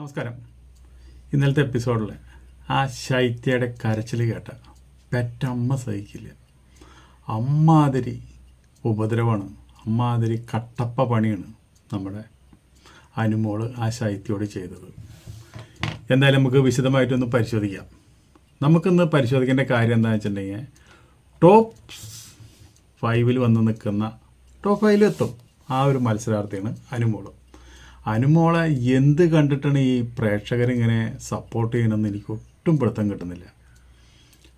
നമസ്കാരം. ഇന്നലത്തെ എപ്പിസോഡിൽ ആ ശൈത്യയുടെ കരച്ചിൽ കേട്ട പെറ്റമ്മ സഹിക്കില്ല അമ്മാതിരി ഉപദ്രവമാണ് അമ്മാതിരി കട്ടപ്പ പണിയാണ് നമ്മുടെ അനുമോൾ ആ ശൈത്യോട് ചെയ്തത്. എന്തായാലും നമുക്ക് വിശദമായിട്ടൊന്ന് പരിശോധിക്കാം. നമുക്കിന്ന് പരിശോധിക്കേണ്ട കാര്യം എന്താണെന്ന് വെച്ചിട്ടുണ്ടെങ്കിൽ ടോപ്പ് ഫൈവിൽ വന്ന് നിൽക്കുന്ന ടോപ്പ് ഫൈവിലെത്തും ആ ഒരു മത്സരാർത്ഥിയാണ് അനുമോൾ. അനുമോളെ എന്ത് കണ്ടിട്ടാണ് ഈ പ്രേക്ഷകരിങ്ങനെ സപ്പോർട്ട് ചെയ്യണമെന്ന് എനിക്ക് ഒട്ടും പിടുത്തം കിട്ടുന്നില്ല.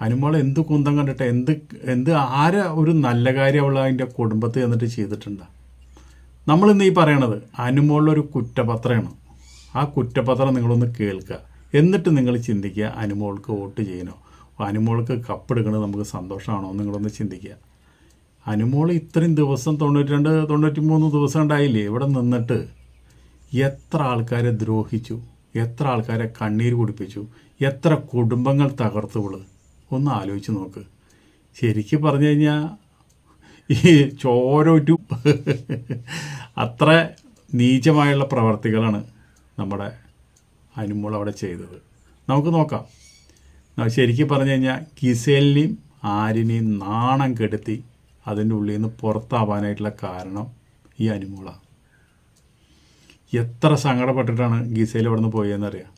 അനുമോളെ എന്ത് കുന്തം കണ്ടിട്ട് എന്ത് എന്ത് ആരെ ഒരു നല്ല കാര്യം അവൾ അതിന്റെ കുടുംബത്തിൽ എന്നിട്ട് ചെയ്തിട്ടുണ്ട്? നമ്മളിന്ന് ഈ പറയണത് അനുമോളിലൊരു കുറ്റപത്രമാണ് ആ കുറ്റപത്രം നിങ്ങളൊന്ന് കേൾക്കുക. എന്നിട്ട് നിങ്ങൾ ചിന്തിക്കുക അനുമോൾക്ക് വോട്ട് ചെയ്യണോ? അനുമോൾക്ക് കപ്പെടുക്കണത് നമുക്ക് സന്തോഷമാണോ എന്ന് നിങ്ങളൊന്ന് ചിന്തിക്കുക. അനുമോൾ ഇത്രയും ദിവസം തൊണ്ണൂറ്റി രണ്ട് തൊണ്ണൂറ്റി മൂന്ന് ദിവസം ഉണ്ടായില്ലേ? ഇവിടെ നിന്നിട്ട് എത്ര ആൾക്കാരെ ദ്രോഹിച്ചു? എത്ര ആൾക്കാരെ കണ്ണീര് കുടിപ്പിച്ചു? എത്ര കുടുംബങ്ങൾ തകർത്തുകൾ ഒന്ന് ആലോചിച്ച് നോക്ക്. ശരിക്കും പറഞ്ഞു കഴിഞ്ഞാൽ ഈ ചോരോറ്റു അത്ര നീചമായുള്ള പ്രവർത്തികളാണ് നമ്മുടെ അനുമോൾ അവിടെ ചെയ്തത്. നമുക്ക് നോക്കാം. ശരിക്കും പറഞ്ഞു കഴിഞ്ഞാൽ കിസേലിനെയും ആരിനെയും നാണം കെടുത്തി അതിന്റെ ഉള്ളിൽ നിന്ന് പുറത്താവാനായിട്ടുള്ള കാരണം ഈ അനുമോളാണ്. എത്ര സങ്കടപ്പെട്ടിട്ടാണ് ഗീസയിൽ അവിടെ നിന്ന് പോയതെന്നറിയാം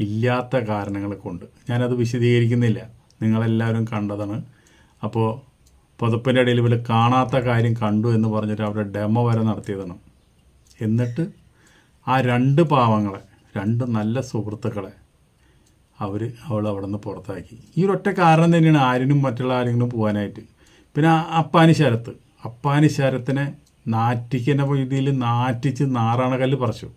ഇല്ലാത്ത കാരണങ്ങൾ കൊണ്ട്. ഞാനത് വിശദീകരിക്കുന്നില്ല. നിങ്ങളെല്ലാവരും കണ്ടതാണ്. അപ്പോൾ പുതപ്പിന്റെ ഇടയിൽ ഇവർ കാണാത്ത കാര്യം കണ്ടു എന്ന് പറഞ്ഞിട്ട് അവരുടെ ഡെമോ വരെ നടത്തിയതാണ്. എന്നിട്ട് ആ രണ്ട് പാവങ്ങളെ രണ്ട് നല്ല സുഹൃത്തുക്കളെ അവർ അവൾ അവിടെ നിന്ന് പുറത്താക്കി. ഈ ഒരൊറ്റ കാരണം തന്നെയാണ് ആരിനും മറ്റുള്ള ആരെങ്കിലും പോകാനായിട്ട്. പിന്നെ അപ്പാനി ശരത്ത്. അപ്പാനി ശരത്തിനെ നാറ്റിക്കുന്ന രീതിയിൽ നാറ്റിച്ച് നാറാണകല്ല് പറിച്ചു.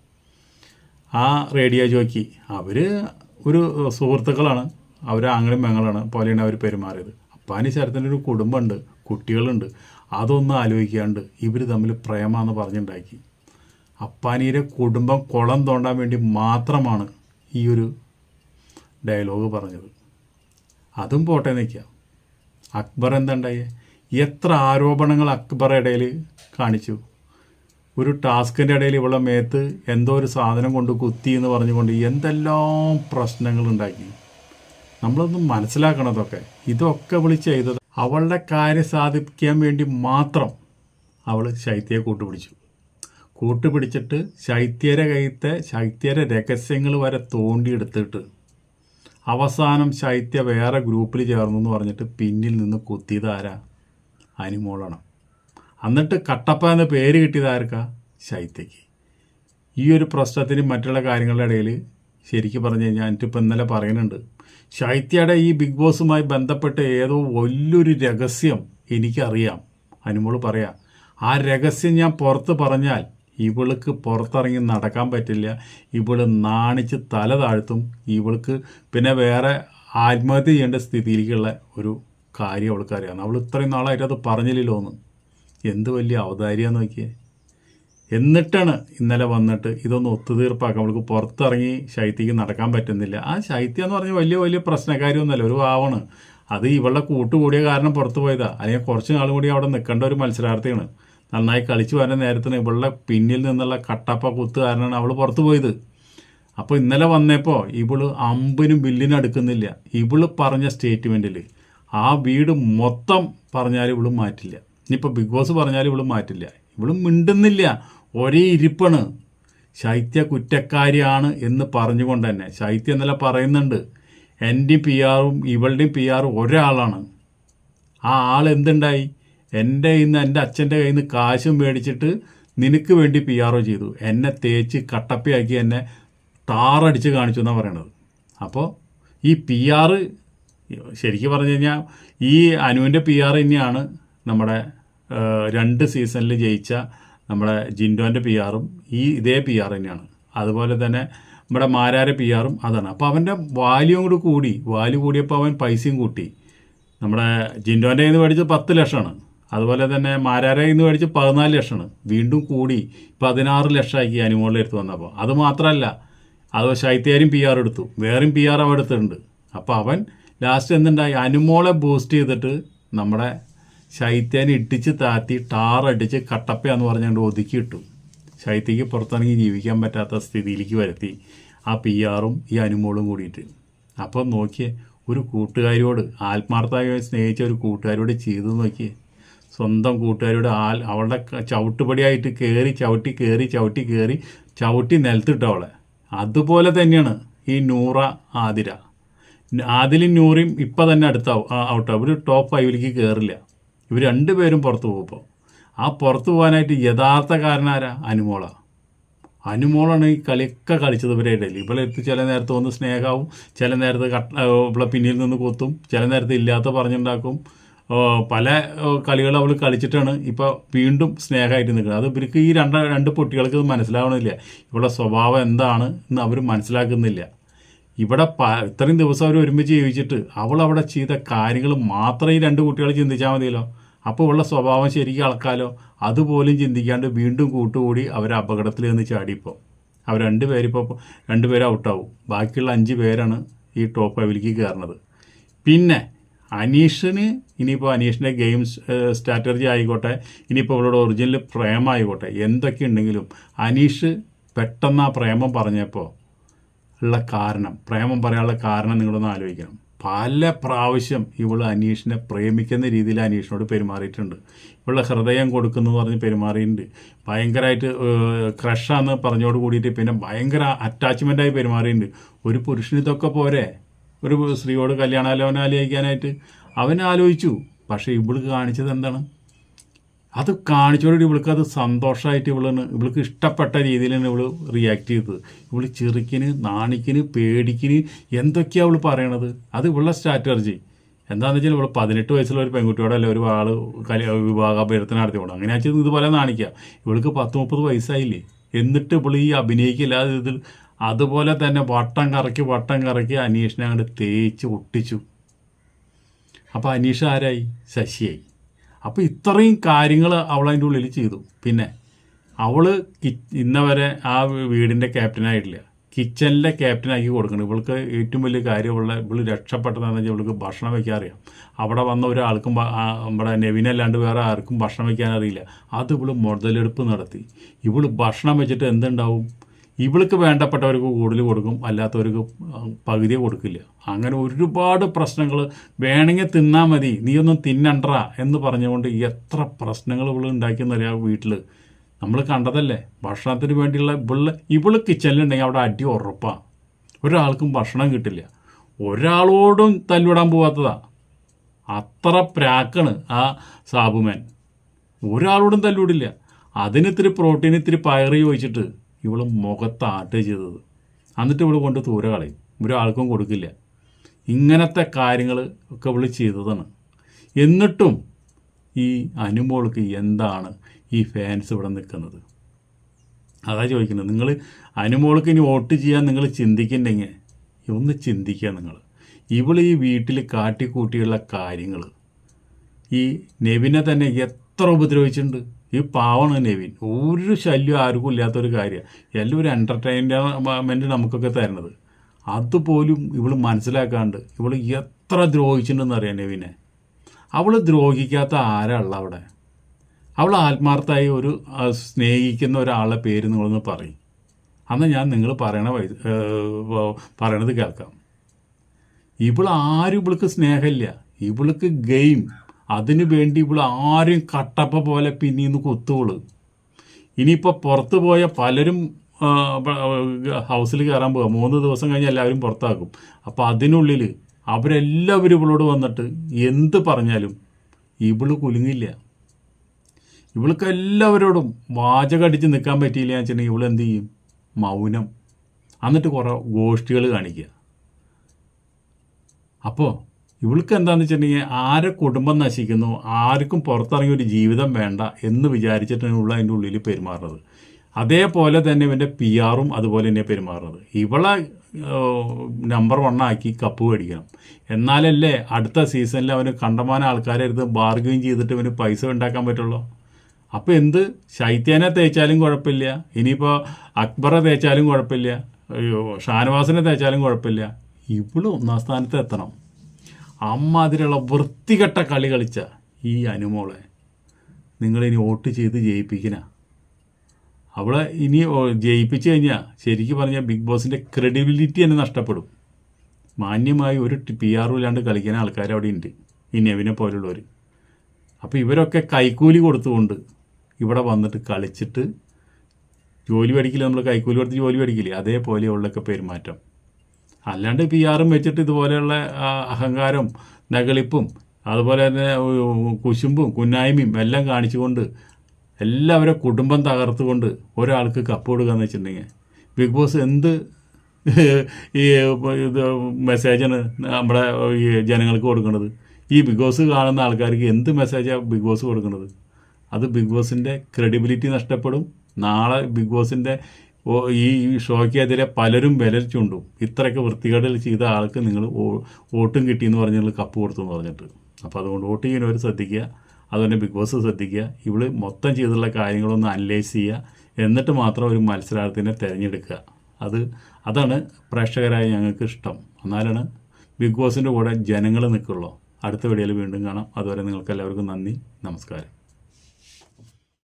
ആ റേഡിയോ ജോക്കി അവർ ഒരു സുഹൃത്തുക്കളാണ് അവർ ആങ്ങളും പെങ്ങളാണ് പോലെയാണ് അവർ പെരുമാറിയത്. അപ്പാനി ശരത്തിന്റെ ഒരു കുടുംബമുണ്ട് കുട്ടികളുണ്ട്. അതൊന്നും ആലോചിക്കാണ്ട് ഇവർ തമ്മിൽ പ്രേമാന്ന് പറഞ്ഞുണ്ടാക്കി. അപ്പാനിയുടെ കുടുംബം കുളം തോണ്ടാൻ വേണ്ടി മാത്രമാണ് ഈ ഒരു ഡയലോഗ് പറഞ്ഞത്. അതും പോട്ടെ നിൽക്കാം അക്ബർ എന്തുണ്ടായേ എത്ര ആരോപണങ്ങൾ അക്ബർ ഇടയിൽ കാണിച്ചു. ഒരു ടാസ്കിന്റെ ഇടയിൽ ഇവളെ മേത്ത് എന്തോ ഒരു സാധനം കൊണ്ട് കുത്തി എന്ന് പറഞ്ഞുകൊണ്ട് എന്തെല്ലാം പ്രശ്നങ്ങൾ ഉണ്ടാക്കി. നമ്മളൊന്ന് മനസ്സിലാക്കണം ഇതൊക്കെ അവൾ ചെയ്തത് അവളുടെ കാര്യം സാധിപ്പിക്കാൻ വേണ്ടി മാത്രം അവൾ ശൈത്യയെ കൂട്ടുപിടിച്ചു. കൂട്ടുപിടിച്ചിട്ട് ശൈത്യരെ കൈത്തെ ശൈത്യരെ രഹസ്യങ്ങൾ വരെ തോണ്ടിയെടുത്തിട്ട് അവസാനം ശൈത്യ വേറെ ഗ്രൂപ്പിൽ ചേർന്നു എന്ന് പറഞ്ഞിട്ട് പിന്നിൽ നിന്ന് കുത്തിയത് ആരാ? അനിമോളാണ്. എന്നിട്ട് കട്ടപ്പ എന്ന പേര് കിട്ടിയത് ആർക്കാ? ശൈത്യയ്ക്ക് ഈ ഒരു പ്രശ്നത്തിന് മറ്റുള്ള കാര്യങ്ങളുടെ ഇടയിൽ ശരിക്കും പറഞ്ഞു കഴിഞ്ഞാൽ എനിക്കിപ്പോൾ ഇന്നലെ പറയുന്നുണ്ട്. ശൈത്യയുടെ ഈ ബിഗ് ബോസുമായി ബന്ധപ്പെട്ട് ഏതോ വലിയൊരു രഹസ്യം എനിക്കറിയാം. അനുമോൾ പറയാം ആ രഹസ്യം ഞാൻ പുറത്ത് പറഞ്ഞാൽ ഇവൾക്ക് പുറത്തിറങ്ങി നടക്കാൻ പറ്റില്ല. ഇവൾ നാണിച്ച് തല താഴ്ത്തും. ഇവൾക്ക് പിന്നെ വേറെ ആത്മഹത്യ ചെയ്യേണ്ട സ്ഥിതിയിലേക്കുള്ള ഒരു കാര്യം അവൾക്ക് അറിയാം അവൾ ഇത്രയും നാളായിട്ട് അത് പറഞ്ഞില്ലല്ലോ എന്ന് എന്ത് വലിയ അവതാരിയാ നോക്കിയേ. എന്നിട്ടാണ് ഇന്നലെ വന്നിട്ട് ഇതൊന്ന് ഒത്തുതീർപ്പാക്കാം അവൾക്ക് പുറത്തിറങ്ങി ശൈത്യക്ക് നടക്കാൻ പറ്റുന്നില്ല. ആ ശൈത്യം എന്ന് പറഞ്ഞാൽ വലിയ വലിയ പ്രശ്നക്കാരിയൊന്നുമല്ല ഒരു പാവാണ് അത് ഇവളുടെ കൂട്ടുകൂടിയ കാരണം പുറത്തു പോയതാ. അല്ലെങ്കിൽ കുറച്ച് നാളും കൂടി അവിടെ നിൽക്കേണ്ട ഒരു മത്സരാർത്ഥിയാണ്. നന്നായി കളിച്ചു വരുന്ന നേരത്തിന് ഇവളുടെ പിന്നിൽ നിന്നുള്ള കട്ടപ്പ കുത്ത് കാരണമാണ് അവൾ പുറത്തു പോയത്. അപ്പോൾ ഇന്നലെ വന്നപ്പോൾ ഇവൾ അമ്പിനും ബില്ലിനും അടുക്കുന്നില്ല. ഇവൾ പറഞ്ഞ സ്റ്റേറ്റ്മെന്റിൽ ആ വീട് മൊത്തം പറഞ്ഞാൽ ഇവൾ മാറ്റില്ല. ഇനിയിപ്പോൾ ബിഗ് ബോസ് പറഞ്ഞാലും ഇവൾ മാറ്റില്ല. ഇവൾ മിണ്ടുന്നില്ല. ഒരേ ഇരിപ്പാണ്. ശൈത്യ കുറ്റക്കാരിയാണ് എന്ന് പറഞ്ഞുകൊണ്ട് തന്നെ. ശൈത്യ എന്നല്ല പറയുന്നുണ്ട്. എന്റെയും പി ആറും ഇവളുടെയും പി ആറും ഒരാളാണ്. ആ ആൾ എന്തുണ്ടായി? എന്റെ കയ്യിൽ നിന്ന് എന്റെ അച്ഛന്റെ കയ്യിൽ നിന്ന് കാശും മേടിച്ചിട്ട് നിനക്ക് വേണ്ടി പി ആർ ഒ ചെയ്തു. എന്നെ തേച്ച് കട്ടപ്പയാക്കി എന്നെ താറടിച്ച് കാണിച്ചു എന്നാണ് പറയണത്. അപ്പോൾ ഈ പി ആറ് ശരിക്കും പറഞ്ഞു കഴിഞ്ഞാൽ ഈ അനുവിന്റെ പി ആർ തന്നെയാണ് നമ്മുടെ രണ്ട് സീസണിൽ ജയിച്ച നമ്മുടെ ജിൻഡോന്റെ പി ആറും ഈ ഇതേ പി ആർ തന്നെയാണ്. അതുപോലെ തന്നെ നമ്മുടെ മാരാരെ പി ആറും അതാണ്. അപ്പോൾ അവന്റെ വാല്യൂ കൂടി കൂടി. വാല്യൂ കൂടിയപ്പോൾ അവൻ പൈസയും കൂട്ടി. നമ്മുടെ ജിൻഡോന്റെ കയ്യിൽ നിന്ന് മേടിച്ചത് പത്ത് ലക്ഷമാണ്. അതുപോലെ തന്നെ മാരാരെ കയ്യിൽ നിന്ന് മേടിച്ച് പതിനാല് ലക്ഷമാണ്. വീണ്ടും കൂടി പതിനാറ് ലക്ഷമാക്കി അനുമോളിൽ എടുത്ത് വന്നപ്പോൾ അത് മാത്രമല്ല അത് ശൈത്യാരും പി ആർ എടുത്തു. വേറെയും പി ആർ അവൻ എടുത്തിട്ടുണ്ട്. അപ്പോൾ അവൻ ലാസ്റ്റ് എന്തുണ്ടായി? അനുമോളെ ബൂസ്റ്റ് ചെയ്തിട്ട് നമ്മുടെ ശൈത്യാനെ ഇട്ടിച്ച് താത്തി ടാറടിച്ച് കട്ടപ്പയാന്ന് പറഞ്ഞുകൊണ്ട് ഒതുക്കി ഇട്ടു ശൈത്യക്ക് പുറത്തിറങ്ങി ജീവിക്കാൻ പറ്റാത്ത സ്ഥിതിയിലേക്ക് വരുത്തി. ആ പി ആറും ഈ അനുമോളും കൂടിയിട്ട്. അപ്പം നോക്കിയേ ഒരു കൂട്ടുകാരിയോട് ആത്മാർത്ഥമായി സ്നേഹിച്ച ഒരു കൂട്ടുകാരിയോട് ചെയ്തു നോക്കിയേ. സ്വന്തം കൂട്ടുകാരിയോട് ആൽ അവളുടെ ചവിട്ടുപടിയായിട്ട് കയറി ചവിട്ടി കയറി ചവിട്ടി കയറി ചവിട്ടി നിലത്തിട്ട അവളെ. അതുപോലെ തന്നെയാണ് ഈ നൂറ ആതിര. ആദിലും നൂറയും ഇപ്പം തന്നെ അടുത്ത ഔട്ട് ഒരു ടോപ്പ് ഫൈവിലേക്ക് കയറില്ല ഇവർ രണ്ടുപേരും പുറത്തു പോകുമ്പോൾ ആ പുറത്തു പോകാനായിട്ട് യഥാർത്ഥ കാരനാരാ അനുമോള. അനുമോളാണ് ഈ കളിയൊക്കെ കളിച്ചത് ഇവരെ ഇടയിൽ. ഇവളെ എടുത്ത് ചില നേരത്ത് ഒന്ന് സ്നേഹമാവും ചില നേരത്ത് കട്ട ഇവളെ പിന്നിൽ നിന്ന് കൊത്തും ചില നേരത്ത് ഇല്ലാത്ത പറഞ്ഞുണ്ടാക്കും. പല കളികൾ അവൾ കളിച്ചിട്ടാണ് ഇപ്പോൾ വീണ്ടും സ്നേഹമായിട്ട് നിൽക്കുന്നത്. അത് ഇവർക്ക് ഈ രണ്ട് രണ്ട് പൊട്ടികൾക്ക് മനസ്സിലാവണമില്ല ഇവളുടെ സ്വഭാവം എന്താണ് എന്ന് അവർ മനസ്സിലാക്കുന്നില്ല. ഇവിടെ ഇത്രയും ദിവസം അവർ ഒരുമിച്ച് ജീവിച്ചിട്ട് അവൾ അവിടെ ചെയ്ത കാര്യങ്ങൾ മാത്രം ഈ രണ്ട് കുട്ടികൾ ചിന്തിച്ചാൽ മതിയല്ലോ. അപ്പോൾ ഉള്ള സ്വഭാവം ശരിക്കും അളക്കാലോ? അതുപോലും ചിന്തിക്കാണ്ട് വീണ്ടും കൂട്ടുകൂടി അവർ അപകടത്തിൽ നിന്ന് ചാടിപ്പോൾ അവർ രണ്ട് പേരിപ്പോൾ രണ്ട് പേര് ഔട്ടാവും. ബാക്കിയുള്ള അഞ്ച് പേരാണ് ഈ ടോപ്പ് ഫൈവിലേക്ക് കയറുന്നത് പിന്നെ അനീഷിന് ഇനിയിപ്പോൾ അനീഷിന്റെ ഗെയിംസ് സ്ട്രാറ്റജി ആയിക്കോട്ടെ ഇനിയിപ്പോൾ അവളുടെ ഒറിജിനൽ പ്രേമമായിക്കോട്ടെ എന്തൊക്കെ ഉണ്ടെങ്കിലും അനീഷ് പെട്ടെന്ന് ആ പ്രേമം പറഞ്ഞപ്പോൾ ഉള്ള കാരണം പ്രേമം പറയാനുള്ള കാരണം നിങ്ങളൊന്ന് ആലോചിക്കണം. പല പ്രാവശ്യം ഇവൾ അനീഷിനെ പ്രേമിക്കുന്ന രീതിയിൽ അനീഷിനോട് പെരുമാറിയിട്ടുണ്ട്. ഇവളുടെ ഹൃദയം കൊടുക്കുന്നു പറഞ്ഞ് പെരുമാറിയിട്ടുണ്ട്. ഭയങ്കരമായിട്ട് ക്രഷാന്ന് പറഞ്ഞോട് കൂടിയിട്ട് പിന്നെ ഭയങ്കര അറ്റാച്ച്മെന്റായി പെരുമാറിയിട്ടുണ്ട്. ഒരു പുരുഷന് ഇതൊക്കെ പോരെ? ഒരു സ്ത്രീയോട് കല്യാണാലോചന ആലോചിക്കാനായിട്ട് അവൻ ആലോചിച്ചു. പക്ഷേ ഇവൾക്ക് കാണിച്ചത് എന്താണ്? അത് കാണിച്ചോടുകൂടി ഇവൾക്ക് അത് സന്തോഷമായിട്ട് ഇവളാണ് ഇവൾക്ക് ഇഷ്ടപ്പെട്ട രീതിയിലാണ് ഇവൾ റിയാക്ട് ചെയ്തത്. ഇവൾ ചെറുക്കിന് നാണിക്കിന് പേടിക്കിന് എന്തൊക്കെയാണ് അവൾ പറയണത്? അത് ഇവളുടെ സ്ട്രാറ്റർജി എന്താണെന്ന് വെച്ചാൽ ഇവൾ പതിനെട്ട് വയസ്സുള്ള ഒരു പെൺകുട്ടിയോടല്ല ഒരു ആൾ കല്യാ വിവാഹാഭ്യർത്ഥന നടത്തി പോകണം അങ്ങനെ വെച്ചാൽ ഇതുപോലെ നാണിക്കുക ഇവൾക്ക് പത്ത് മുപ്പത് വയസ്സായില്ലേ? എന്നിട്ട് ഇവൾ ഈ അഭിനയിക്കില്ലാതെ ഇതിൽ അതുപോലെ തന്നെ വട്ടം കറക്കി വട്ടം കറക്കി അനീഷിനെ അങ്ങോട്ട് തേച്ച് ഒട്ടിച്ചു. അപ്പോൾ അനീഷ് ആരായി? ശശിയായി. അപ്പോൾ ഇത്രയും കാര്യങ്ങൾ അവൾ അതിന്റെ ഉള്ളിൽ ചെയ്തു. പിന്നെ അവൾ ഇന്നവരെ ആ വീടിന്റെ ക്യാപ്റ്റനായിട്ടില്ല. കിച്ചണിലെ ക്യാപ്റ്റനാക്കി കൊടുക്കണം. ഇവൾക്ക് ഏറ്റവും വലിയ കാര്യമുള്ള ഇവൾ രക്ഷപ്പെട്ടതെന്ന് വെച്ചാൽ ഇവൾക്ക് ഭക്ഷണം വയ്ക്കാൻ അറിയാം. അവിടെ വന്ന ഒരാൾക്കും നമ്മുടെ നെവിനല്ലാണ്ട് വേറെ ആർക്കും ഭക്ഷണം വയ്ക്കാൻ അറിയില്ല. അത് ഇവൾ മുതലെടുപ്പ് നടത്തി. ഇവൾ ഭക്ഷണം വെച്ചിട്ട് എന്തുണ്ടാവും? ഇവൾക്ക് വേണ്ടപ്പെട്ടവർക്ക് കൂടുതൽ കൊടുക്കും അല്ലാത്തവർക്ക് പകുതിയെ കൊടുക്കില്ല. അങ്ങനെ ഒരുപാട് പ്രശ്നങ്ങൾ വേണമെങ്കിൽ തിന്നാൽ മതി നീയൊന്നും തിന്നണ്ട എന്ന് പറഞ്ഞുകൊണ്ട് എത്ര പ്രശ്നങ്ങൾ ഇവൾ ഉണ്ടാക്കിയെന്നറിയാം വീട്ടിൽ നമ്മൾ കണ്ടതല്ലേ ഭക്ഷണത്തിന് വേണ്ടിയുള്ള ഇവൾ ഇവൾ കിച്ചണിലുണ്ടെങ്കിൽ അവിടെ അടി ഉറപ്പാണ് ഒരാൾക്കും ഭക്ഷണം കിട്ടില്ല. ഒരാളോടും തല്ലിവിടാൻ പോവാത്തതാ. അത്ര പ്രാക്കാണ് ആ സാബുമാൻ. ഒരാളോടും തല്ലുവിടില്ല. അതിന് ഇത്തിരി പ്രോട്ടീൻ ഇത്തിരി പയറി ചോദിച്ചിട്ട് ഇവൾ മുഖത്ത് ആട്ട് ചെയ്തത്. എന്നിട്ട് ഇവൾ കൊണ്ട് തൂര കളയും. ഒരാൾക്കും കൊടുക്കില്ല. ഇങ്ങനത്തെ കാര്യങ്ങൾ ഒക്കെ ഇവൾ ചെയ്തതാണ്. എന്നിട്ടും ഈ അനുമോൾക്ക് എന്താണ് ഈ ഫാൻസ് ഇവിടെ നിൽക്കുന്നത്? അതാ ചോദിക്കുന്നത്. നിങ്ങൾ അനുമോൾക്ക് ഇനി വോട്ട് ചെയ്യാൻ നിങ്ങൾ ചിന്തിക്കുന്നുണ്ടെങ്കിൽ ഒന്ന് ചിന്തിക്കുക നിങ്ങൾ ഇവൾ ഈ വീട്ടിൽ കാട്ടിക്കൂട്ടിയുള്ള കാര്യങ്ങൾ ഈ നെവിനെ തന്നെ എത്ര ഉപദ്രവിച്ചിട്ടുണ്ട്. ഈ പാവമാണ് നെവിൻ. ഒരു ശല്യം ആർക്കും ഇല്ലാത്തൊരു കാര്യമാണ് എല്ലാം ഒരു എന്റർടൈൻമെന്റ് നമുക്കൊക്കെ തരണത് അതുപോലും ഇവൾ മനസ്സിലാക്കാണ്ട് ഇവൾ എത്ര ദ്രോഹിച്ചിട്ടുണ്ടെന്ന് അറിയാം നെവിനെ. അവൾ ദ്രോഹിക്കാത്ത ആരാ ഉള്ള അവിടെ? അവൾ ആത്മാർത്ഥമായി ഒരു സ്നേഹിക്കുന്ന ഒരാളുടെ പേര് നിങ്ങളൊന്ന് പറയും. അന്ന് ഞാൻ നിങ്ങൾ പറയണ പറയണത് കേൾക്കാം. ഇവൾ ആരും ഇവൾക്ക് സ്നേഹമില്ല. ഇവൾക്ക് ഗെയിം. അതിനു വേണ്ടി ഇവിടെ ആരും കട്ടപ്പ പോലെ പിന്നീന്ന് കുത്തുവൾ. ഇനിയിപ്പോൾ പുറത്ത് പോയ പലരും ഹൗസിൽ കയറാൻ പോകുക മൂന്ന് ദിവസം കഴിഞ്ഞ് എല്ലാവരും പുറത്താക്കും. അപ്പോൾ അതിനുള്ളിൽ അവരെല്ലാവരും ഇവളോട് വന്നിട്ട് എന്ത് പറഞ്ഞാലും ഇവൾ കുലുങ്ങില്ല. ഇവൾക്ക് എല്ലാവരോടും വാചകടിച്ച് നിൽക്കാൻ പറ്റിയില്ല എന്ന് വെച്ചിട്ടുണ്ടെങ്കിൽ ഇവൾ എന്ത് ചെയ്യും? മൗനം. എന്നിട്ട് കുറേ ഗോഷ്ഠികൾ കാണിക്കുക. അപ്പോൾ ഇവൾക്ക് എന്താന്ന് വെച്ചിട്ടുണ്ടെങ്കിൽ ആരെ കുടുംബം നശിക്കുന്നു ആർക്കും പുറത്തിറങ്ങി ഒരു ജീവിതം വേണ്ട എന്ന് വിചാരിച്ചിട്ടാണ് ഇവൾ അതിന്റെ ഉള്ളിൽ പെരുമാറുന്നത്. അതേപോലെ തന്നെ ഇവന്റെ പി ആറും അതുപോലെ തന്നെ പെരുമാറുന്നത്. ഇവളെ നമ്പർ ആക്കി കപ്പ് മേടിക്കണം. എന്നാലല്ലേ അടുത്ത സീസണിൽ അവന് കണ്ടമാന ആൾക്കാരെ എടുത്ത് ബാർഗെയിൻ ചെയ്തിട്ട് ഇവന് പൈസ ഉണ്ടാക്കാൻ പറ്റുള്ളൂ? അപ്പോൾ എന്ത്? ശൈത്യേനെ തേച്ചാലും കുഴപ്പമില്ല. ഇനിയിപ്പോൾ അക്ബറെ തേച്ചാലും കുഴപ്പമില്ല. ഷാനവാസിനെ തേച്ചാലും കുഴപ്പമില്ല. ഇവൾ ഒന്നാം സ്ഥാനത്ത് എത്തണം. അമ്മാതിരിയുള്ള വൃത്തികെട്ട കളി കളിച്ച ഈ അനുമോളെ നിങ്ങളിനി വോട്ട് ചെയ്ത് ജയിപ്പിക്കുന്ന അവളെ ഇനി ജയിപ്പിച്ചു കഴിഞ്ഞാൽ ശരിക്കും പറഞ്ഞാൽ ബിഗ് ബോസിന്റെ ക്രെഡിബിലിറ്റി തന്നെ നഷ്ടപ്പെടും. മാന്യമായി ഒരു പി ആറും ഇല്ലാണ്ട് കളിക്കാൻ ആൾക്കാർ അവിടെ ഉണ്ട് ഈ നെവിനെ പോലുള്ളവർ അപ്പോൾ ഇവരൊക്കെ കൈക്കൂലി കൊടുത്തുകൊണ്ട് ഇവിടെ വന്നിട്ട് കളിച്ചിട്ട് ജോലി മേടിക്കില്ല നമ്മൾ കൈക്കൂലി കൊടുത്ത് ജോലി മേടിക്കില്ലേ? അതേപോലെയുള്ളൊക്കെ പെരുമാറ്റം. അല്ലാണ്ട് പി ആറും വെച്ചിട്ട് ഇതുപോലെയുള്ള അഹങ്കാരം നകളിപ്പും അതുപോലെ തന്നെ കുശുമ്പും കുന്നായ്മയും എല്ലാം കാണിച്ചുകൊണ്ട് എല്ലാവരും കുടുംബം തകർത്തുകൊണ്ട് ഒരാൾക്ക് കപ്പ് കൊടുക്കുക എന്ന് വെച്ചിട്ടുണ്ടെങ്കിൽ ബിഗ് ബോസ് എന്ത് ഈ ഇത് മെസ്സേജാണ് നമ്മുടെ ഈ ജനങ്ങൾക്ക് കൊടുക്കുന്നത് ഈ ബിഗ് ബോസ് കാണുന്ന ആൾക്കാർക്ക് എന്ത് മെസ്സേജാണ് ബിഗ് ബോസ് കൊടുക്കുന്നത് അത് ബിഗ് ബോസിന്റെ ക്രെഡിബിലിറ്റി നഷ്ടപ്പെടും. നാളെ ബിഗ് ബോസിന്റെ ഈ ഷോയ്ക്കെതിരെ പലരും വിരൽ ചൂണ്ടും. ഇത്രയൊക്കെ വൃത്തികേടൽ ചെയ്ത ആൾക്ക് നിങ്ങൾ വോട്ടും കിട്ടിയെന്ന് പറഞ്ഞ് നിങ്ങൾ കപ്പ് കൊടുത്തു എന്ന് പറഞ്ഞിട്ട്. അപ്പോൾ അതുകൊണ്ട് വോട്ട് ചെയ്യുന്നവർ ശ്രദ്ധിക്കുക അതുപോലെ ബിഗ് ബോസ് ശ്രദ്ധിക്കുക ഇവൾ മൊത്തം ചെയ്തുള്ള കാര്യങ്ങളൊന്ന് അനലൈസ് ചെയ്യുക എന്നിട്ട് മാത്രം ഒരു മത്സരാർത്ഥിനെ തിരഞ്ഞെടുക്കുക. അത് അതാണ് പ്രേക്ഷകരായ ഞങ്ങൾക്ക് ഇഷ്ടം. എന്നാലാണ് ബിഗ് ബോസിന്റെ കൂടെ ജനങ്ങൾ നിൽക്കുള്ളൂ. അടുത്ത വീഡിയോയിൽ വീണ്ടും കാണാം. അതുവരെ നിങ്ങൾക്ക് എല്ലാവർക്കും നന്ദി നമസ്കാരം.